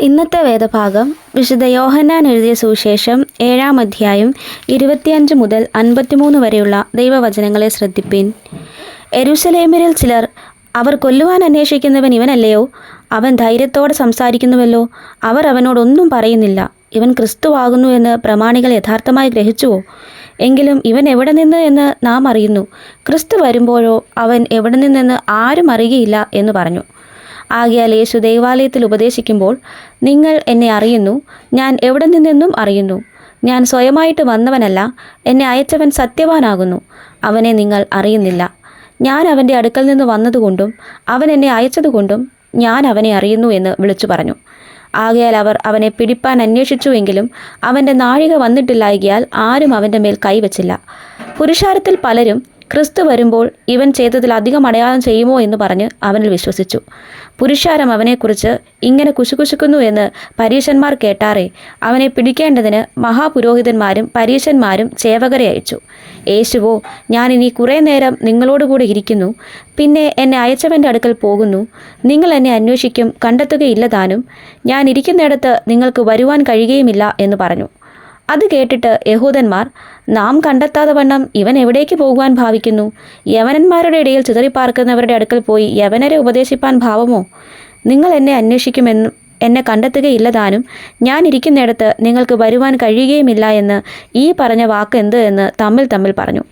ഇന്നത്തെ വേദഭാഗം വിശുദ്ധ യോഹന്നാൻ എഴുതിയ സുവിശേഷം ഏഴാം അധ്യായം ഇരുപത്തിയഞ്ച് മുതൽ അൻപത്തിമൂന്ന് വരെയുള്ള ദൈവവചനങ്ങളെ ശ്രദ്ധിപ്പിൻ. എരുസലേമിരിൽ ചിലർ അവർ കൊല്ലുവാൻ അന്വേഷിക്കുന്നവൻ ഇവനല്ലയോ? അവൻ ധൈര്യത്തോടെ സംസാരിക്കുന്നുവല്ലോ. അവർ അവനോടൊന്നും പറയുന്നില്ല. ഇവൻ ക്രിസ്തുവാകുന്നു എന്ന് പ്രമാണികൾ യഥാർത്ഥമായി ഗ്രഹിച്ചുവോ? എങ്കിലും ഇവൻ എവിടെ നിന്ന് എന്ന് നാം അറിയുന്നു. ക്രിസ്തു വരുമ്പോഴോ അവൻ എവിടെ നിന്നെന്ന് ആരും അറിയുകയില്ല എന്ന് പറഞ്ഞു. ആകിയാൽ യേശു ദൈവാലയത്തിൽ ഉപദേശിക്കുമ്പോൾ നിങ്ങൾ എന്നെ അറിയുന്നു ഞാൻ എവിടെ നിന്നെന്നും അറിയുന്നു. ഞാൻ സ്വയമായിട്ട് വന്നവനല്ല എന്നെ അയച്ചവൻ സത്യവാനാകുന്നു അവനെ നിങ്ങൾ അറിയുന്നില്ല. ഞാൻ അവന്റെ അടുക്കൽ നിന്ന് വന്നതുകൊണ്ടും അവൻ എന്നെ അയച്ചതുകൊണ്ടും ഞാൻ അവനെ അറിയുന്നു എന്ന് വിളിച്ചു പറഞ്ഞു. ആകയാൽ അവർ അവനെ പിടിപ്പാൻ അന്വേഷിച്ചുവെങ്കിലും അവന്റെ നാഴിക വന്നിട്ടില്ലായകിയാൽ ആരും അവന്റെ മേൽ കൈവച്ചില്ല. പുരുഷാരത്തിൽ പലരും ക്രിസ്തു വരുമ്പോൾ ഇവൻ ചെയ്തതിൽ അധികം അടയാളം ചെയ്യുമോ എന്ന് പറഞ്ഞ് അവനിൽ വിശ്വസിച്ചു. പുരുഷാരം അവനെക്കുറിച്ച് ഇങ്ങനെ കുശുകുശുക്കുന്നു എന്ന് പരീശന്മാർ കേട്ടാറേ അവനെ പിടിക്കേണ്ടതിന് മഹാപുരോഹിതന്മാരും പരീശന്മാരും ചേവകരെ അയച്ചു. യേശുവോ ഞാൻ ഇനി കുറേ നേരം നിങ്ങളോടുകൂടെ ഇരിക്കുന്നു പിന്നെ എന്നെ അയച്ചവന്റെ അടുക്കൽ പോകുന്നു നിങ്ങൾ എന്നെ അന്വേഷിക്കും കണ്ടെത്തുകയില്ല താനും ഞാൻ ഇരിക്കുന്നിടത്ത് നിങ്ങൾക്ക് വരുവാൻ കഴിയുകയുമില്ല എന്ന് പറഞ്ഞു. അത് കേട്ടിട്ട് യഹൂദന്മാർ നാം കണ്ടെത്താതെ വണ്ണം ഇവൻ എവിടേക്ക് പോകുവാൻ ഭാവിക്കുന്നു? യവനന്മാരുടെ ഇടയിൽ ചിതറിപ്പാർക്കുന്നവരുടെ അടുക്കൽ പോയി യവനരെ ഉപദേശിപ്പാൻ ഭാവമോ? നിങ്ങൾ എന്നെ അന്വേഷിക്കുമെന്നും എന്നെ കണ്ടെത്തുകയില്ല താനും ഞാൻ ഇരിക്കുന്നിടത്ത് നിങ്ങൾക്ക് വരുവാൻ കഴിയുകയുമില്ല എന്ന് ഈ പറഞ്ഞ വാക്ക് എന്ത് എന്ന് തമ്മിൽ തമ്മിൽ പറഞ്ഞു.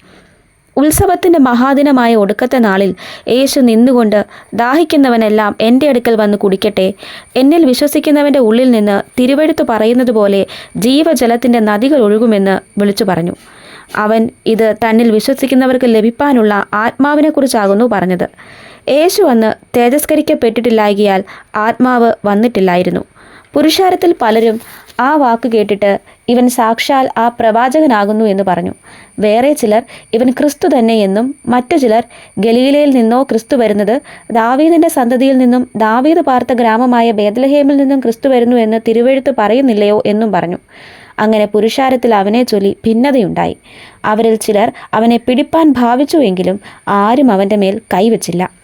ഉത്സവത്തിന്റെ മഹാദിനമായ ഒടുക്കത്തെ നാളിൽ യേശു നിന്നുകൊണ്ട് ദാഹിക്കുന്നവനെല്ലാം എന്റെ അടുക്കൽ വന്ന് കുടിക്കട്ടെ. എന്നിൽ വിശ്വസിക്കുന്നവന്റെ ഉള്ളിൽ നിന്ന് തിരുവെടുത്തു പറയുന്നത് പോലെ ജീവജലത്തിന്റെ നദികൾ ഒഴുകുമെന്ന് വിളിച്ചു പറഞ്ഞു. അവൻ ഇത് തന്നിൽ വിശ്വസിക്കുന്നവർക്ക് ലഭിപ്പാനുള്ള ആത്മാവിനെക്കുറിച്ചാകുന്നു പറഞ്ഞത്. യേശു അന്ന് തേജസ്കരിക്കപ്പെട്ടിട്ടില്ലായകിയാൽ ആത്മാവ് വന്നിട്ടില്ലായിരുന്നു. പുരുഷാരത്തിൽ പലരും ആ വാക്ക് കേട്ടിട്ട് ഇവൻ സാക്ഷാൽ ആ പ്രവാചകനാകുന്നു എന്ന് പറഞ്ഞു. വേറെ ചിലർ ഇവൻ ക്രിസ്തു തന്നെ എന്നും മറ്റു ചിലർ ഗലീലയിൽ നിന്നോ ക്രിസ്തു വരുന്നത് ദാവീദിന്റെ സന്തതിയിൽ നിന്നും ദാവീദ് പാർത്ത ഗ്രാമമായ ബേദലഹേമിൽ നിന്നും ക്രിസ്തു വരുന്നു എന്ന് തിരുവെഴുത്ത് പറയുന്നില്ലയോ എന്നും പറഞ്ഞു. അങ്ങനെ പുരുഷാരത്തിൽ അവനെ ചൊല്ലി ഭിന്നതയുണ്ടായി. അവരിൽ ചിലർ അവനെ പിടിപ്പാൻ ഭാവിച്ചുവെങ്കിലും ആരും അവന്റെ മേൽ കൈവച്ചില്ല.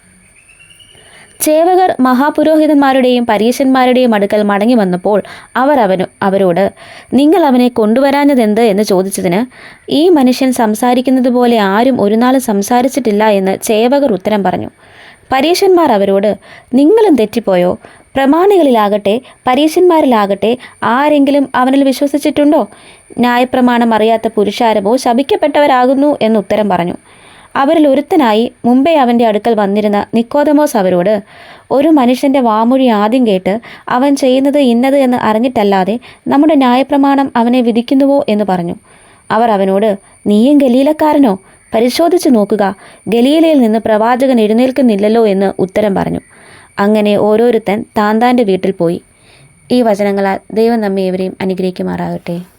ചേവകർ മഹാപുരോഹിതന്മാരുടെയും പരീശന്മാരുടെയും അടുക്കൽ മടങ്ങി വന്നപ്പോൾ അവർ അവനു അവരോട് നിങ്ങൾ അവനെ കൊണ്ടുവരാഞ്ഞതെന്ത്? എന്ന് ചോദിച്ചതിന് ഈ മനുഷ്യൻ സംസാരിക്കുന്നത് പോലെ ആരും ഒരു നാളും സംസാരിച്ചിട്ടില്ല എന്ന് ചേവകർ ഉത്തരം പറഞ്ഞു. പരീശന്മാർ അവരോട് നിങ്ങളും തെറ്റിപ്പോയോ? പ്രമാണികളിലാകട്ടെ പരീശന്മാരിലാകട്ടെ ആരെങ്കിലും അവനിൽ വിശ്വസിച്ചിട്ടുണ്ടോ? ന്യായപ്രമാണം അറിയാത്ത പുരുഷാരമോ ശപിക്കപ്പെട്ടവരാകുന്നു എന്ന് ഉത്തരം പറഞ്ഞു. അവരിൽ ഒരുത്തനായി മുമ്പേ അവന്റെ അടുക്കൽ വന്നിരുന്ന നിക്കോദമോസ് അവരോട് ഒരു മനുഷ്യന്റെ വാമൊഴി ആദ്യം കേട്ട് അവൻ ചെയ്യുന്നത് ഇന്നത് എന്ന് അറിഞ്ഞിട്ടല്ലാതെ നമ്മുടെ ന്യായപ്രമാണം അവനെ വിധിക്കുന്നുവോ എന്ന് പറഞ്ഞു. അവർ അവനോട് നീയും ഗലീലക്കാരനോ? പരിശോധിച്ചു നോക്കുക. ഗലീലയിൽ നിന്ന് പ്രവാചകൻ എഴുന്നേൽക്കുന്നില്ലല്ലോ എന്ന് ഉത്തരം പറഞ്ഞു. അങ്ങനെ ഓരോരുത്തൻ താൻ താന്റെ വീട്ടിൽ പോയി. ഈ വചനങ്ങളാൽ ദൈവം നമ്മെ ഏവരെയും അനുഗ്രഹിക്കുമാറാകട്ടെ.